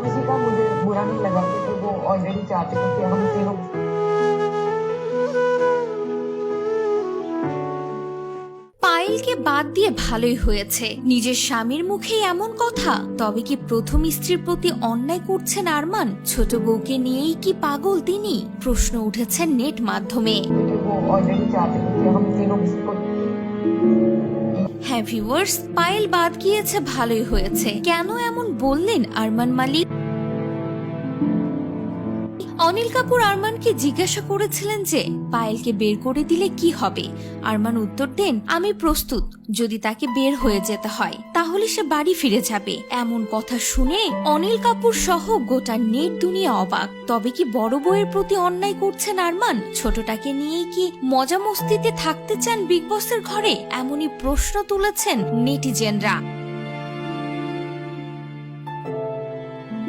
किसी का मुझे बुरा नहीं लगा क्योंकि वो ऑलरेडी चाहते थे कि हम तीनों পায়েলকে বাদ দিয়ে ভালোই হয়েছে নিজের স্বামীর মুখে এমন কথা তবে কি প্রথম স্ত্রীর প্রতি অন্যায় করছেন আরমান ছোট বউকে নিয়েই কি পাগল তিনি প্রশ্ন উঠেছে নেট মাধ্যমে হ্যাঁ ভিউয়ার্স পায়েল বাদ গিয়েছে ভালোই হয়েছে। কেন এমন বললেন আরমান মালিক? অনিল কাপুর আরমানকে জিজ্ঞাসা করেছিলেন যে, পায়েলকে বের করে দিলে কি হবে? আরমান উত্তর দেন, আমি প্রস্তুত, যদি তাকে বের হয়ে যেতে হয়, তাহলে সে বাড়ি ফিরে যাবে। এমন কথা শুনে অনিল কাপুর সহ গোটা নেট দুনিয়া অবাক। তবে কি বড় বউয়ের প্রতি অন্যায় করছেন আরমান? ছোটটাকে নিয়েই কি মজা মস্তিতে থাকতে চান বিগ বসের ঘরে? এমনই প্রশ্ন তুলেছেন নেটিজেনরা।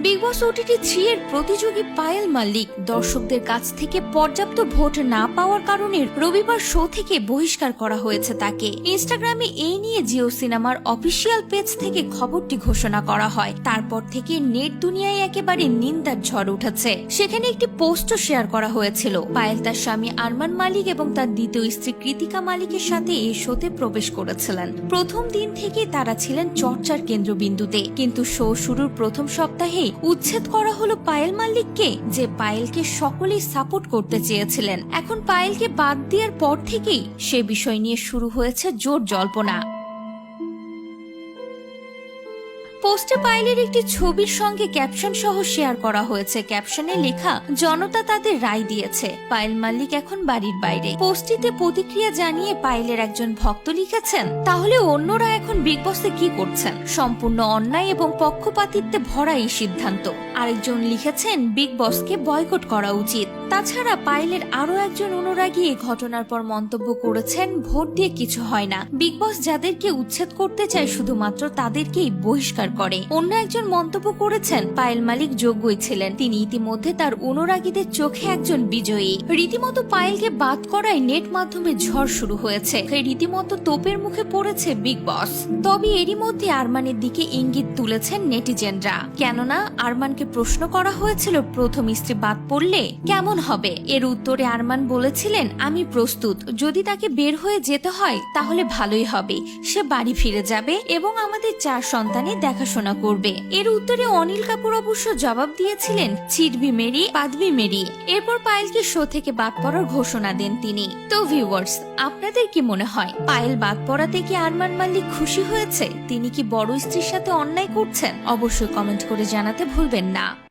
বিগ বস ওটিটি থ্রি এর প্রতিযোগী পায়েল মাল্লিক দর্শকদের কাছ থেকে পর্যাপ্ত ভোট না পাওয়ার কারণে রবিবার শো থেকে বহিষ্কার করা হয়েছে তাকে। ইনস্টাগ্রামে এই নিয়ে জিও সিনেমার অফিসিয়াল পেজ থেকে খবরটি ঘোষণা করা হয়। তারপর থেকে নেট দুনিয়ায় একেবারে নিন্দার ঝড় উঠেছে। সেখানে একটি পোস্টও শেয়ার করা হয়েছিল। পায়েল তার স্বামী আরমান মালিক এবং তার দ্বিতীয় স্ত্রী কৃতিকা মালিকের সাথে এই শোতে প্রবেশ করেছিলেন। প্রথম দিন থেকে তারা ছিলেন চর্চার কেন্দ্রবিন্দুতে। কিন্তু শো শুরুর প্রথম সপ্তাহে উচ্ছেদ করা হলো পায়েল মাল্লিককে, যে পায়েলকে সকলেই সাপোর্ট করতে চেয়েছিলেন। এখন পায়েলকে বাদ দেওয়ার পর থেকেই সে বিষয় নিয়ে শুরু হয়েছে জোর জল্পনা। পোস্টে পাইলের একটি ছবির সঙ্গে ক্যাপশন সহ শেয়ার করা হয়েছে। ক্যাপশনে লেখা, জনতা তাদের রায় দিয়েছে। পায়েল মাল্লিক এখন বাড়ির বাইরে। পোস্টটিতে প্রতিক্রিয়া জানিয়ে পায়েলের একজন ভক্ত লিখেছেন, তাহলে অন্যরা এখন বিগ বসে কি করছেন? সম্পূর্ণ অন্যায় এবং পক্ষপাতিত্বে ভরা এই সিদ্ধান্ত। আরেকজন লিখেছেন বিগ বসকে বয়কট করা উচিত। তাছাড়া পায়েলের আরও একজন অনুরাগী এই ঘটনার পর মন্তব্য করেছেন, ভোট দিয়ে কিছু হয় না। বিগ বস যাদেরকে উচ্ছেদ করতে চায়, শুধুমাত্র তাদেরকেই বহিষ্কার করে। অন্য একজন মন্তব্য করেছেন, পায়েল মালিক যোগ্যই ছিলেন। তিনি ইতিমধ্যে তার অনুরাগীদের চোখে একজন বিজয়ী। রীতিমতো পায়েলকে বাদ করায় নেট মাধ্যমে ঝড় শুরু হয়েছে। রীতিমতো তোপের মুখে পড়েছে বিগ বস তবে এরই মধ্যে আরমানের দিকে ইঙ্গিত তুলেছেন নেটিজেনরা। কেননা, আরমানকে প্রশ্ন করা হয়েছিল, প্রথম স্ত্রী বাদ পড়লে কেমন হবে। এর উত্তরে আরমান বলেছিলেন, আমি প্রস্তুত। যদি তাকে বের হয়ে যেতে হয়, তাহলে ভালোই হবে। সে বাড়ি ফিরে যাবে এবং আমাদের চার সন্তানের দেখাশোনা করবে। এর উত্তরে অনিল কাপুর অবশ্য জবাব দিয়েছিলেন ছিটবি মেরি পাদবি মেরি। এরপর পায়েলকে শো থেকে বাদ পড়ার ঘোষণা দেন তিনি। তো ভিউয়ার্স, আপনাদের কি মনে হয়, পায়েল বাদ পড়াতে কি আরমান মাল্লিক খুশি হয়েছে? তিনি কি বড় স্ত্রীর সাথে অন্যায় করছেন? অবশ্যই কমেন্ট করে জানাতে ভুলবেন না।